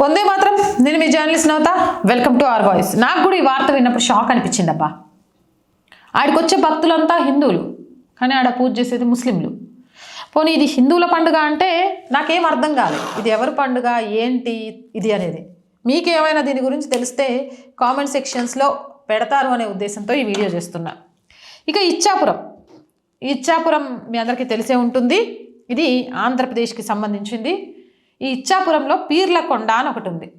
వందే మాత్రం. నేను మీ journalist Navata. Welcome to our voice. నాకు కూడా ఈ వార్త విన్నప్పుడు షాక్ అనిపించింది అబ్బా ఆడికి వచ్చే భక్తులంతా హిందువులు. కానీ ఆడ పూజ చేసేది ముస్లింలు. పోనీ ఇది హిందువుల పండుగ అంటే నాకేం అర్థం కాలేదు ఇది ఎవరి పండుగ? ఏంటి? ఇది అనేది. మీకేమైనా దీని గురించి తెలిస్తే కామెంట్ సెక్షన్స్లో పెడతారు అనే ఉద్దేశంతో ఈ వీడియో చేస్తున్నా. ఇక ఇచ్చాపురం. ఇచ్చాపురం మీ అందరికీ తెలిసే ఉంటుంది. ఇది ఆంధ్రప్రదేశ్కి సంబంధించింది. ఈ ఇచ్చాపురంలో పీర్లకొండ అని ఒకటి ఉంది.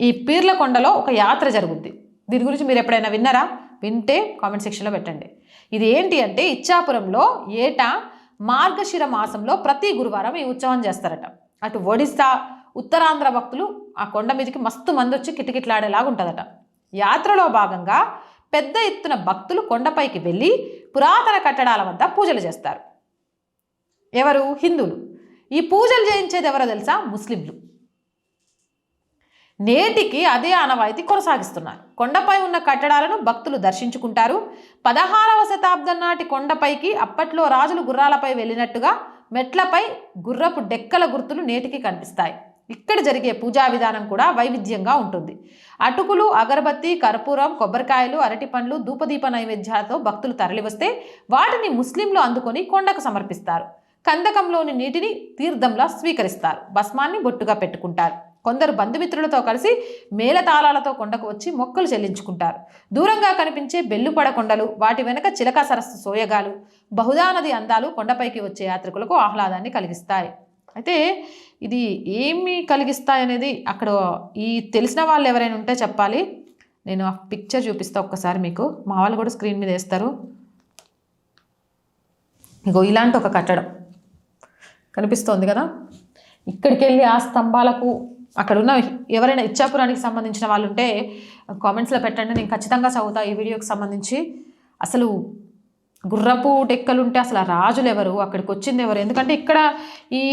ఈ పీర్లకొండలో ఒక యాత్ర జరుగుద్ది. దీని గురించి మీరు ఎప్పుడైనా విన్నారా? వింటే కామెంట్ సెక్షన్లో పెట్టండి. ఇది ఏంటి అంటే ఇచ్చాపురంలో ఏటా మార్గశిర మాసంలో ప్రతి గురువారం ఈ ఉత్సవం చేస్తారట. అటు ఒడిస్సా ఉత్తరాంధ్ర భక్తులు ఆ కొండ మీదకి మస్తు మంది వచ్చి కిటకిట్లాడేలాగా ఉంటుందట. యాత్రలో భాగంగా పెద్ద ఎత్తున భక్తులు కొండపైకి వెళ్ళి పురాతన కట్టడాల వద్ద పూజలు చేస్తారు. ఎవరు? హిందువులు. ఈ పూజలు చేయించేది ఎవరో తెలుసా? ముస్లింలు. నేటికి అదే ఆనవాయితీ కొనసాగిస్తున్నారు. కొండపై ఉన్న కట్టడాలను భక్తులు దర్శించుకుంటారు. పదహారవ శతాబ్దం నాటి కొండపైకి అప్పట్లో రాజులు గుర్రాలపై వెళ్ళినట్టుగా మెట్లపై గుర్రపు డెక్కల గుర్తులు నేటికి కనిపిస్తాయి. ఇక్కడ జరిగే పూజా విధానం కూడా వైవిధ్యంగా ఉంటుంది. అటుకులు అగరబత్తి కర్పూరం కొబ్బరికాయలు అరటి పండ్లు ధూపదీప నైవేద్యాలతో భక్తులు తరలివస్తే వాటిని ముస్లింలు అందుకొని కొండకు సమర్పిస్తారు. కందకంలోని నీటిని తీర్థంలా స్వీకరిస్తారు. భస్మాన్ని బొట్టుగా పెట్టుకుంటారు. కొందరు బంధుమిత్రులతో కలిసి మేళతాళాలతో కొండకు వచ్చి మొక్కలు చెల్లించుకుంటారు. దూరంగా కనిపించే బెల్లుపడ కొండలు వాటి వెనక చిలక సరస్సు సోయగాలు బహుదా నది అందాలు కొండపైకి వచ్చే యాత్రికులకు ఆహ్లాదాన్ని కలిగిస్తాయి. అయితే ఇది ఏమి కలిగిస్తాయి అనేది అక్కడ ఈ తెలిసిన వాళ్ళు ఎవరైనా ఉంటే చెప్పాలి. నేను ఆ పిక్చర్ చూపిస్తా ఒక్కసారి మీకు. మా వాళ్ళు కూడా స్క్రీన్ మీద వేస్తారు. ఇగో ఇలాంటి ఒక కట్టడం. కనిపిస్తోంది కదా? ఇక్కడికి వెళ్ళి ఆ స్తంభాలకు అక్కడ ఉన్న ఎవరైనా ఇచ్చాపురానికి సంబంధించిన వాళ్ళు ఉంటే కామెంట్స్లో పెట్టండి. నేను ఖచ్చితంగా చదువుతా ఈ వీడియోకి సంబంధించి. అసలు గుర్రపు డెక్కలు ఉంటే అసలు ఆ రాజులు ఎవరు? అక్కడికి వచ్చింది ఎవరు? ఎందుకంటే ఇక్కడ ఈ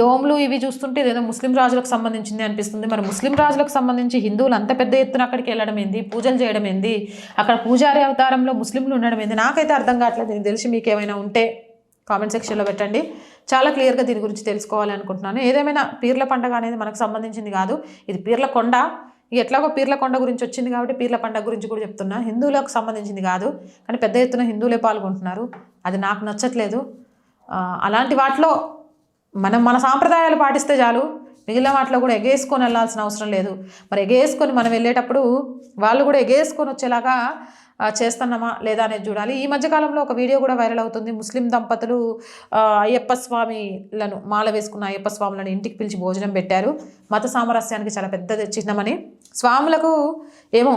డోమ్లు ఇవి చూస్తుంటే ఏదో ముస్లిం రాజులకు సంబంధించింది అనిపిస్తుంది. మరి ముస్లిం రాజులకు సంబంధించి హిందువులు అంత పెద్ద ఎత్తున అక్కడికి వెళ్ళడం ఏంది? పూజలు చేయడం ఏంది? అక్కడ పూజారి అవతారంలో ముస్లింలు ఉండడం ఏంది? నాకైతే అర్థం కావట్లేదు. నేను తెలిసి మీకు ఏమైనా ఉంటే కామెంట్ సెక్షన్లో పెట్టండి. చాలా క్లియర్గా దీని గురించి తెలుసుకోవాలి అనుకుంటున్నాను. ఏదేమైనా పీర్ల పండగ అనేది మనకు సంబంధించింది కాదు. ఇది పీర్ల కొండ. ఎట్లాగో పీర్ల కొండ గురించి వచ్చింది కాబట్టి పీర్ల పండగ గురించి కూడా చెప్తున్నా. హిందువులకు సంబంధించింది కాదు. కానీ పెద్ద ఎత్తున హిందువులే పాల్గొంటున్నారు. అది నాకు నచ్చట్లేదు. అలాంటి వాటిలో మనం మన సాంప్రదాయాలు పాటిస్తే చాలు. మిగిలిన వాటిలో కూడా ఎగేసుకొని వెళ్ళాల్సిన అవసరం లేదు. మరి ఎగేసుకొని మనం వెళ్ళేటప్పుడు వాళ్ళు కూడా ఎగేసుకొని వచ్చేలాగా చేస్తున్నామా లేదా అనేది చూడాలి. ఈ మధ్యకాలంలో ఒక వీడియో కూడా వైరల్ అవుతుంది. ముస్లిం దంపతులు అయ్యప్ప స్వామిలను మాల వేసుకున్న అయ్యప్ప స్వాములను ఇంటికి పిలిచి భోజనం పెట్టారు. మత సామరస్యానికి చాలా పెద్ద చిహ్నమని. స్వాములకు ఏమో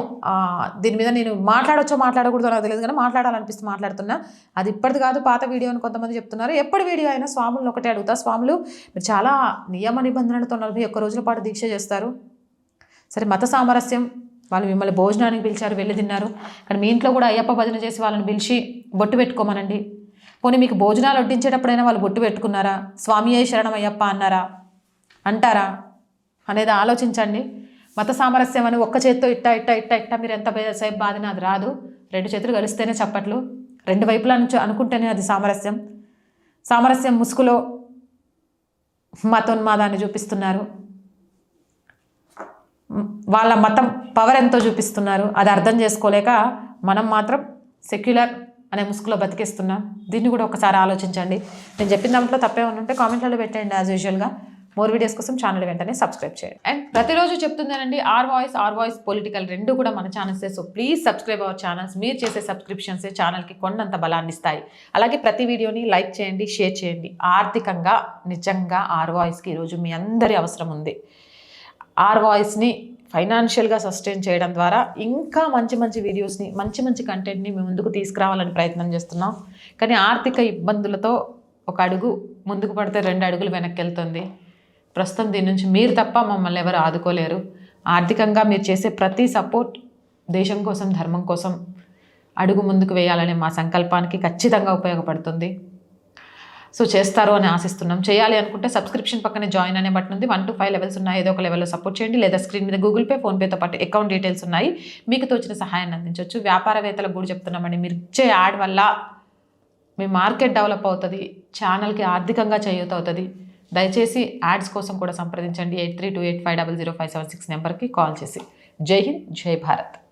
దీని మీద నేను మాట్లాడొచ్చో మాట్లాడకూడదో నాకు తెలియదు కానీ మాట్లాడాలనిపిస్తే మాట్లాడుతున్నా. అది ఇప్పటిది కాదు పాత వీడియో అని కొంతమంది చెప్తున్నారు. ఎప్పటి వీడియో అయినా స్వాములను ఒకటే అడుగుతా. స్వాములు మీరు చాలా నియమ నిబంధనలతో నలభై ఒక్క రోజుల పాటు దీక్ష చేస్తారు. సరే మత సామరస్యం వాళ్ళు మిమ్మల్ని భోజనానికి పిలిచారు వెళ్ళి తిన్నారు. కానీ మీ ఇంట్లో కూడా అయ్యప్ప భజన చేసి వాళ్ళని పిలిచి బొట్టు పెట్టుకోమనండి. పోనీ మీకు భోజనాలు వడ్డించేటప్పుడైనా వాళ్ళు బొట్టు పెట్టుకున్నారా? స్వామి అయ్య శరణం అయ్యప్ప అన్నారా? అంటారా? అనేది ఆలోచించండి. మత సామరస్యం అని ఒక్క చేత్తో ఇట్ట ఇట్ట ఇట్ట ఇట్ట మీరు ఎంత సేపు బాధినా అది రాదు. రెండు చేతులు కలిస్తేనే చప్పట్లు. రెండు వైపుల నుంచి అనుకుంటేనే అది సామరస్యం. సామరస్యం ముసుగులో మతోన్మాదాన్ని చూపిస్తున్నారు. వాళ్ళ మతం పవర్ ఎంతో చూపిస్తున్నారు. అది అర్థం చేసుకోలేక మనం మాత్రం సెక్యులర్ అనే ముసుగులో బతికేస్తున్నాం. దీన్ని కూడా ఒకసారి ఆలోచించండి. నేను చెప్పిన దాంట్లో తప్పే ఉంటే కామెంట్లలో పెట్టండి యాజ్ యూజువల్గా మోర్ వీడియోస్ కోసం ఛానల్ వెంటనే సబ్స్క్రైబ్ చేయండి. అండ్ ప్రతిరోజు చెప్తుందేనండి R voice R voice political రెండు కూడా మన ఛానల్సే so please subscribe our channels మీరు చేసే సబ్స్క్రిప్షన్సే ఛానల్కి కొండంత బలాన్ని ఇస్తాయి. అలాగే ప్రతి వీడియోని లైక్ చేయండి షేర్ చేయండి. ఆర్థికంగా నిజంగా ఆర్ వాయిస్కి ఈరోజు మీ అందరి అవసరం ఉంది. ఆర్ వాయిస్ని ఫైనాన్షియల్గా సస్టైన్ చేయడం ద్వారా ఇంకా మంచి మంచి వీడియోస్ని మంచి మంచి కంటెంట్ని మేము ముందుకు తీసుకురావాలని ప్రయత్నం చేస్తున్నాం. కానీ ఆర్థిక ఇబ్బందులతో ఒక అడుగు ముందుకు పడితే రెండు అడుగులు వెనక్కి వెళ్తుంది ప్రస్తుతం దీని నుంచి మీరు తప్ప మమ్మల్ని ఎవరు ఆదుకోలేరు. ఆర్థికంగా మీరు చేసే ప్రతి సపోర్ట్ దేశం కోసం ధర్మం కోసం అడుగు ముందుకు వేయాలనే మా సంకల్పానికి ఖచ్చితంగా ఉపయోగపడుతుంది. సో చేస్తారు అని ఆశిస్తున్నాం. చేయాలి అనుకుంటే సబ్స్క్రిప్షన్ పక్కనే జాయిన్ అనే బటన్ ఉంది. వన్ టు ఫైవ్ లెవెల్స్ ఉన్నాయి. ఏదో ఒక లెవెల్లో సపోర్ట్ చేయండి. లేదా స్క్రీన్ మీద గూగుల్ పే ఫోన్పేతో పాటు అకౌంట్ డీటెయిల్స్ ఉన్నాయి. మీకు తోచిన సహాయాన్ని అందించవచ్చు. వ్యాపారవేత్తలకు కూడా చెప్తున్నామండి. మీరు ఇచ్చే యాడ్ వల్ల మీ మార్కెట్ డెవలప్ అవుతుంది. ఛానల్కి ఆర్థికంగా చేయూత అవుతుంది. దయచేసి యాడ్స్ కోసం కూడా సంప్రదించండి. Eight three two eight five double zero five seven six నెంబర్కి కాల్ చేసి. జై హింద్ జై భారత్.